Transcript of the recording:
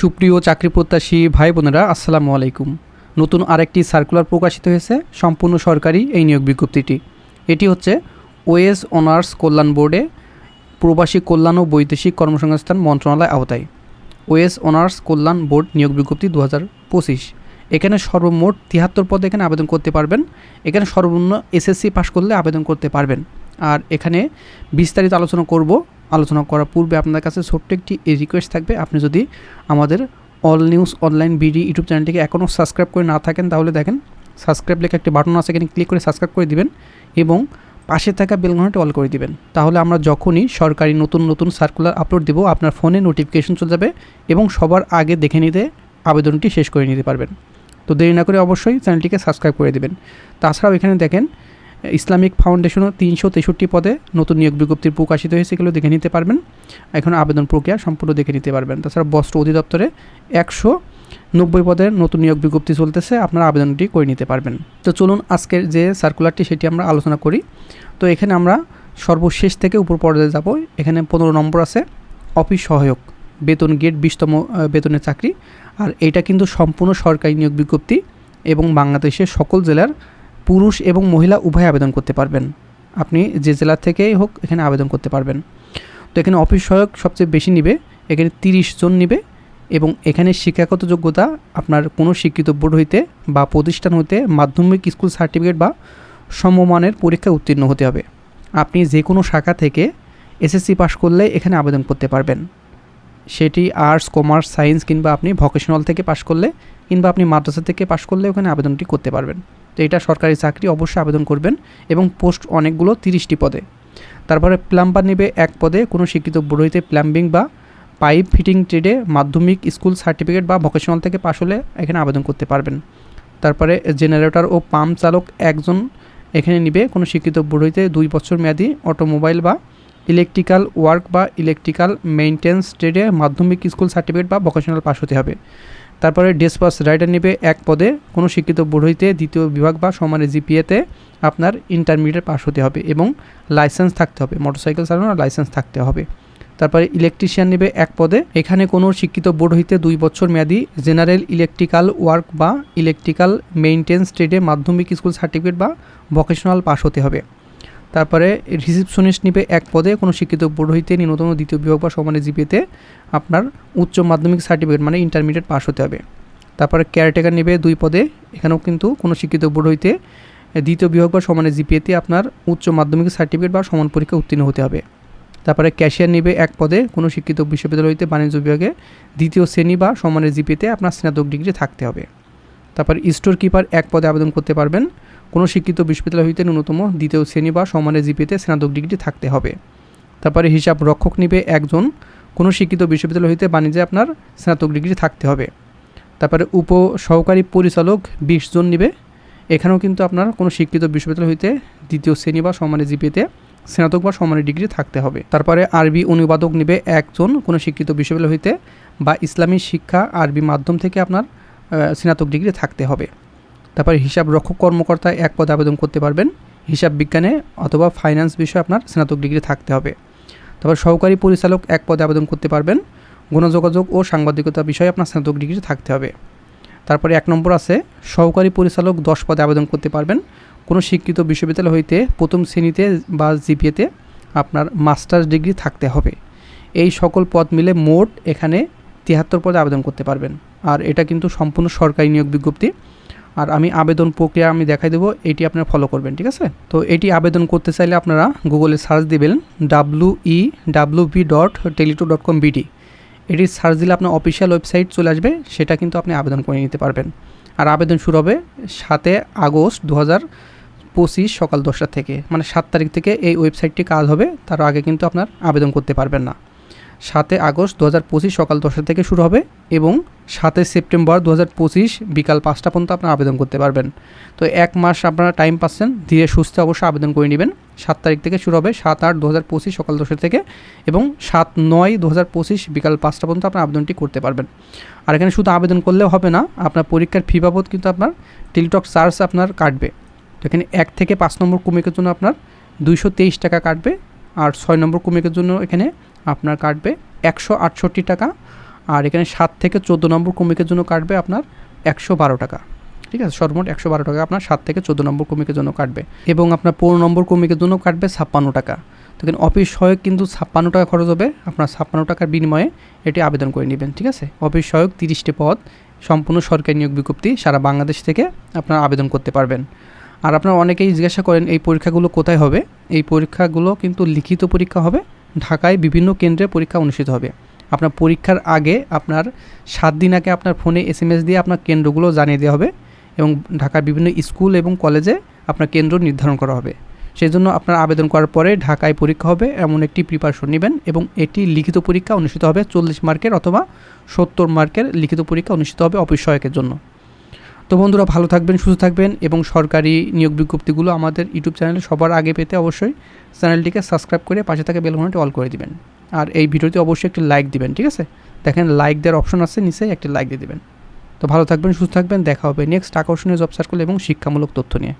সুপ্রিয় চাকরি প্রত্যাশী ভাই বোনেরা, আসসালামু আলাইকুম। নতুন আরেকটি সার্কুলার প্রকাশিত হয়েছে, সম্পূর্ণ সরকারি এই নিয়োগ বিজ্ঞপ্তিটি। এটি হচ্ছে ওয়েস অনার্স কল্যাণ বোর্ডে প্রবাসী কল্যাণ ও বৈদেশিক কর্মসংস্থান মন্ত্রণালয় আওতায়। ওয়েস অনার্স কল্যাণ বোর্ড নিয়োগ বিজ্ঞপ্তি দু হাজার পঁচিশ। এখানে সর্বমোট তিয়াত্তর পদে এখানে আবেদন করতে পারবেন। এখানে সর্বনিম্ন এসএসসি পাশ করলে আবেদন করতে পারবেন। আর এখানে বিস্তারিত আলোচনা করব। আলোচনা করার পূর্বে আপনার কাছে ছোট্ট একটি রিকোয়েস্ট থাকবে। আপনি যদি আমাদের all news online BD YouTube চ্যানেলটিকে এখনও সাবস্ক্রাইব করে না থাকেন, তাহলে দেখেন সাবস্ক্রাইব লেখা একটি বাটন আছে, এখানে ক্লিক করে সাবস্ক্রাইব করে দিবেন এবং পাশে থাকা বেলঘন্টাটি অল করে দিবেন। তাহলে আমরা যখনই সরকারি নতুন নতুন সার্কুলার আপলোড দেবো, আপনার ফোনে নোটিফিকেশন চলে যাবে এবং সবার আগে দেখে নিতে আবেদনটি শেষ করে নিতে পারবেন। তো দেরি না করে অবশ্যই চ্যানেলটিকে সাবস্ক্রাইব করে দেবেন। তাছাড়াও এখানে দেখেন, ইসলামিক ফাউন্ডেশনও তিনশো তেষট্টি পদে নতুন নিয়োগ বিজ্ঞপ্তির প্রকাশিত হয়েছে এগুলো দেখে নিতে পারবেন। এখন আবেদন প্রক্রিয়া সম্পূর্ণ দেখে নিতে পারবেন। তাছাড়া বস্ত্র অধিদপ্তরে একশো নব্বই পদের নতুন নিয়োগ বিজ্ঞপ্তি চলতেছে, আপনারা আবেদনটি করে নিতে পারবেন। তো চলুন আজকের যে সার্কুলারটি সেটি আমরা আলোচনা করি। তো এখানে আমরা সর্বশেষ থেকে উপর পর্যায়ে যাব। এখানে পনেরো নম্বর আছে, অফিস সহায়ক, বেতন গেট বিশতম বেতনের চাকরি। আর এটা কিন্তু সম্পূর্ণ সরকারি নিয়োগ বিজ্ঞপ্তি এবং বাংলাদেশের সকল জেলার পুরুষ এবং মহিলা উভয় আবেদন করতে পারবেন। আপনি যে জেলা থেকেই হোক এখানে আবেদন করতে পারবেন। তো এখানে অফিস সহায়ক সবচেয়ে বেশি নিবে, এখানে তিরিশ জন নিবে এবং এখানে শিক্ষাগত যোগ্যতা আপনার কোনো শিক্ষিত বোর্ড হইতে বা প্রতিষ্ঠান হইতে মাধ্যমিক স্কুল সার্টিফিকেট বা সমমানের পরীক্ষা উত্তীর্ণ হতে হবে। আপনি যে কোনো শাখা থেকে এসএসসি পাশ করলে এখানে আবেদন করতে পারবেন। সেটি আর্টস কমার্স সায়েন্স কিংবা আপনি ভকেশনাল থেকে পাশ করলে কিংবা আপনি মাদ্রাসা থেকে পাশ করলে ওখানে আবেদনটি করতে পারবেন। তো এটা সরকারি চাকরি, অবশ্যই আবেদন করবেন এবং পোস্ট অনেকগুলো তিরিশটি পদে। তারপরে প্লাম্বার নেবে এক পদে, কোনো শিক্ষিত বোর্ড হইতে প্লাম্বিং বা পাইপ ফিটিং ট্রেডে মাধ্যমিক স্কুল সার্টিফিকেট বা ভকেশনাল থেকে পাশ হলে এখানে আবেদন করতে পারবেন। তারপরে জেনারেটর ও পাম্প চালক একজন এখানে নিবে, কোনো শিক্ষিত বোর্ড হইতে দুই বছর মেয়াদি অটোমোবাইল বা ইলেকট্রিক্যাল ওয়ার্ক বা ইলেকট্রিক্যাল মেইনটেন্স ট্রেডে মাধ্যমিক স্কুল সার্টিফিকেট বা ভোকেশনাল পাস হতে হবে। তারপরে ডেসপাস রাইডার নেবে এক পদে। কোনো শিক্ষিত বোর্ড হইতে দ্বিতীয় বিভাগ বা সমানে জিপিএতে আপনার ইন্টারমিডিয়েট পাস হতে হবে এবং লাইসেন্স থাকতে হবে। মোটরসাইকেল চালানোর লাইসেন্স থাকতে হবে। তারপরে ইলেকট্রিশিয়ান নেবে এক পদে। এখানে কোনো শিক্ষিত বোর্ড হইতে দুই বছর মেয়াদি জেনারেল ইলেকট্রিক্যাল ওয়ার্ক বা ইলেকট্রিক্যাল মেইনটেন্স ট্রেডে মাধ্যমিক স্কুল সার্টিফিকেট বা ভোকেশনাল পাস হতে হবে। তারপরে রিসিপশনিস্ট নিবে এক পদে, কোনো শিক্ষিত বোর্ড হইতে ন্যূনতম দ্বিতীয় বিভাগ বা সমানে জিপিতে আপনার উচ্চ মাধ্যমিক সার্টিফিকেট মানে ইন্টারমিডিয়েট পাস হতে হবে। তারপরে কেয়ারটেকার নেবে দুই পদে, এখানেও কিন্তু কোনো শিক্ষিত বোর্ড হইতে দ্বিতীয় বিভাগ বা সমানে জিপিএতে আপনার উচ্চ মাধ্যমিক সার্টিফিকেট বা সমান পরীক্ষা উত্তীর্ণ হতে হবে। তারপরে ক্যাশিয়ার নেবে এক পদে, কোনো শিক্ষিত বিশ্ববিদ্যালয় হইতে বাণিজ্য বিভাগে দ্বিতীয় শ্রেণি বা সমানের জিপিতে আপনার স্নাতক ডিগ্রি থাকতে হবে। তারপর স্টোর কিপার এক পদে আবেদন করতে পারবেন। কোনো শিক্ষিত বিশ্ববিদ্যালয় হইতে ন্যূনতম দ্বিতীয় শ্রেণি বা সমানের জিপিতে স্নাতক ডিগ্রি থাকতে হবে। তারপরে হিসাব রক্ষক নিবে একজন। কোনো শিক্ষিত বিশ্ববিদ্যালয় হইতে বাণিজ্যে আপনার স্নাতক ডিগ্রি থাকতে হবে। তারপরে উপ সহকারী পরিচালক বিশ জন নিবে। এখানেও কিন্তু আপনার কোনো শিক্ষিত বিশ্ববিদ্যালয় হইতে দ্বিতীয় শ্রেণি বা সমানের জিপিতে স্নাতক বা সমানের ডিগ্রি থাকতে হবে। তারপরে আরবি অনুবাদক নিবে একজন। কোনো শিক্ষিত বিশ্ববিদ্যালয় হইতে বা ইসলামী শিক্ষা আরবি মাধ্যম থেকে আপনার স্নাতক ডিগ্রি থাকতে হবে। তারপরে হিসাব রক্ষক কর্মকর্তা এক পদে আবেদন করতে পারবেন। হিসাব বিজ্ঞানে অথবা ফাইন্যান্স বিষয়ে আপনার স্নাতক ডিগ্রি থাকতে হবে। তারপর সহকারী পরিচালক এক পদে আবেদন করতে পারবেন। গণযোগাযোগ ও সাংবাদিকতা বিষয়ে আপনার স্নাতক ডিগ্রি থাকতে হবে। তারপরে এক নম্বর আছে, সহকারী পরিচালক দশ পদে আবেদন করতে পারবেন। কোনো শিক্ষিত বিশ্ববিদ্যালয় হইতে প্রথম শ্রেণীতে বা জিপিএতে আপনার মাস্টার্স ডিগ্রি থাকতে হবে। এই সকল পদ মিলে মোট এখানে তিয়াত্তর পদে আবেদন করতে পারবেন। আর এটা কিন্তু সম্পূর্ণ সরকারি নিয়োগ বিজ্ঞপ্তি। আর আমি আবেদন প্রক্রিয়া আমি দেখাই দেবো, এটি আপনারা ফলো করবেন, ঠিক আছে? তো এটি আবেদন করতে চাইলে আপনারা গুগলে সার্চ দিবেন W E W B dot teletalk dot com BD এটি সার্চ দিলে আপনার অফিসিয়াল ওয়েবসাইট চলে আসবে, সেটা কিন্তু আপনি আবেদন করে নিতে পারবেন। আর আবেদন শুরু হবে সাতে আগস্ট দু হাজার পঁচিশ সকাল দশটা থেকে। মানে সাত তারিখ থেকে এই ওয়েবসাইটটি কাজ হবে, তার আগে কিন্তু আপনার আবেদন করতে পারবেন না। সাতে আগস্ট দু হাজার পঁচিশ সকাল দশটা থেকে শুরু হবে এবং সাতে সেপ্টেম্বর দু হাজার পঁচিশ বিকাল পাঁচটা পর্যন্ত আপনারা আবেদন করতে পারবেন। তো এক মাস আপনারা টাইম পাচ্ছেন, ধীরে সুস্থে অবশ্যই আবেদন করে নেবেন। সাত তারিখ থেকে শুরু হবে, সাত আট দু সকাল দশটা থেকে এবং সাত নয় দু হাজার পঁচিশ বিকাল পাঁচটা পর্যন্ত আপনার আবেদনটি করতে পারবেন। আর এখানে শুধু আবেদন করলেও হবে না, আপনার পরীক্ষার ফি বাবদ কিন্তু আপনার টেলিটক চার্জ আপনার কাটবে। তো এখানে এক থেকে পাঁচ নম্বর কমিকের জন্য আপনার দুইশো তেইশ টাকা কাটবে, আর ছয় নম্বর কমিকের জন্য এখানে আপনার কাটবে একশো আটষট্টি টাকা, আর এখানে সাত থেকে চোদ্দ নম্বর ক্রমিকের জন্য কাটবে আপনার একশো বারো টাকা। ঠিক আছে? সর্বমোট একশো বারো টাকা আপনার সাত থেকে চোদ্দ নম্বর ক্রমিকের জন্য কাটবে। এবং আপনার পনেরো নম্বর ক্রমিকের জন্য কাটবে ছাপ্পান্ন টাকা। তো এখানে অফিস সহায়ক কিন্তু ছাপ্পান্ন টাকা খরচ হবে। আপনার ছাপ্পান্ন টাকার বিনিময়ে এটি আবেদন করে নেবেন। ঠিক আছে? অফিস সহায়ক তিরিশটি পদ, সম্পূর্ণ সরকারি নিয়োগ বিজ্ঞপ্তি সারা বাংলাদেশ থেকে আপনারা আবেদন করতে পারবেন। আর আপনারা অনেকেই জিজ্ঞাসা করেন, এই পরীক্ষাগুলো কোথায় হবে? এই পরীক্ষাগুলো কিন্তু লিখিত পরীক্ষা হবে। ঢাকায় বিভিন্ন কেন্দ্রে পরীক্ষা অনুষ্ঠিত হবে। আপনার পরীক্ষার আগে আপনার সাত দিন আগে আপনার ফোনে এস এম এস দিয়ে আপনার কেন্দ্রগুলো জানিয়ে দেওয়া হবে এবং ঢাকার বিভিন্ন স্কুল এবং কলেজে আপনার কেন্দ্র নির্ধারণ করা হবে। সেই জন্য আপনার আবেদন করার পরে ঢাকায় পরীক্ষা হবে এমন একটি প্রিপারেশন নেবেন এবং এটি লিখিত পরীক্ষা অনুষ্ঠিত হবে চল্লিশ মার্কের অথবা সত্তর মার্কের লিখিত পরীক্ষা অনুষ্ঠিত হবে অফিস সহায়কের জন্য। তো বন্ধুরা ভালো থাকবেন, সুস্থ থাকবেন এবং সরকারি নিয়োগ বিজ্ঞপ্তিগুলো আমাদের ইউটিউব চ্যানেলে সবার আগে পেতে অবশ্যই চ্যানেলটিকে সাবস্ক্রাইব করে পাশে থাকা বেল ঘন্টাটি অল করে দিবেন। আর এই ভিডিওতে অবশ্যই একটি লাইক দিবেন, ঠিক আছে? দেখেন লাইক দেওয়ার অপশন আছে, নিচে একটি লাইক দিয়ে দেবেন। তো ভালো থাকবেন, সুস্থ থাকবেন, দেখা হবে নেক্সট আকর্ষণীয় জব সার্কেল এবং শিক্ষামূলক তথ্য নিয়ে।